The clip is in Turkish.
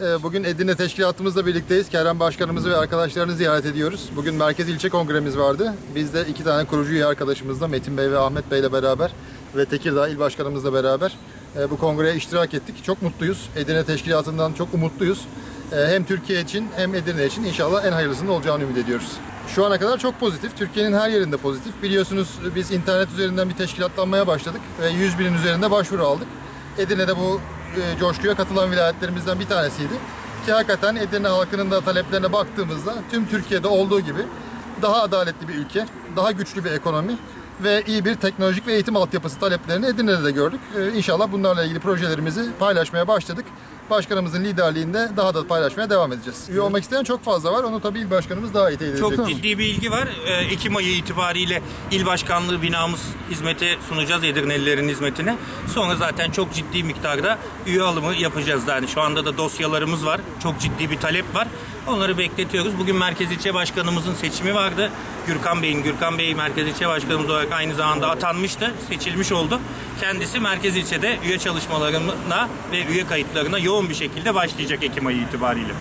Ee, Bugün Edirne Teşkilatımızla birlikteyiz. Kerem Başkanımızı ve arkadaşlarını ziyaret ediyoruz. Bugün Merkez İlçe Kongremiz vardı. Biz de iki tane kurucu üye arkadaşımızla Metin Bey ve Ahmet Bey ile beraber ve Tekirdağ İl Başkanımızla beraber e, bu kongreye iştirak ettik. Çok mutluyuz. Edirne Teşkilatı'ndan çok umutluyuz. E, Hem Türkiye için hem Edirne için inşallah en hayırlısının olacağını ümit ediyoruz. Şu ana kadar çok pozitif. Türkiye'nin her yerinde pozitif. Biliyorsunuz biz internet üzerinden bir teşkilatlanmaya başladık ve 100 binin üzerinde başvuru aldık. Edirne'de bu e, coşkuya katılan vilayetlerimizden bir tanesiydi. Ki hakikaten Edirne halkının da taleplerine baktığımızda tüm Türkiye'de olduğu gibi daha adaletli bir ülke, daha güçlü bir ekonomi ve iyi bir teknolojik ve eğitim altyapısı taleplerini Edirne'de de gördük. Ee, İnşallah bunlarla ilgili projelerimizi paylaşmaya başladık. Başkanımızın liderliğinde daha da paylaşmaya devam edeceğiz. Üye olmak isteyen çok fazla var. Onu tabii il başkanımız daha iyi teyit edecek. Çok ciddi bir ilgi var. Ee, Ekim ayı itibariyle il başkanlığı binamız hizmete sunacağız Edirnelilerin hizmetine. Sonra zaten çok ciddi miktarda üye alımı yapacağız. Yani şu anda da dosyalarımız var. Çok ciddi bir talep var. Onları bekletiyoruz. Bugün Merkez İlçe Başkanımızın seçimi vardı. Gürkan Bey'in, Gürkan Bey Merkez İlçe Başkanımız olarak aynı zamanda atanmıştı. Seçilmiş oldu. Kendisi Merkez İlçe'de üye çalışmalarına ve üye kayıtlarına yoğun bir şekilde başlayacak Ekim ayı itibariyle.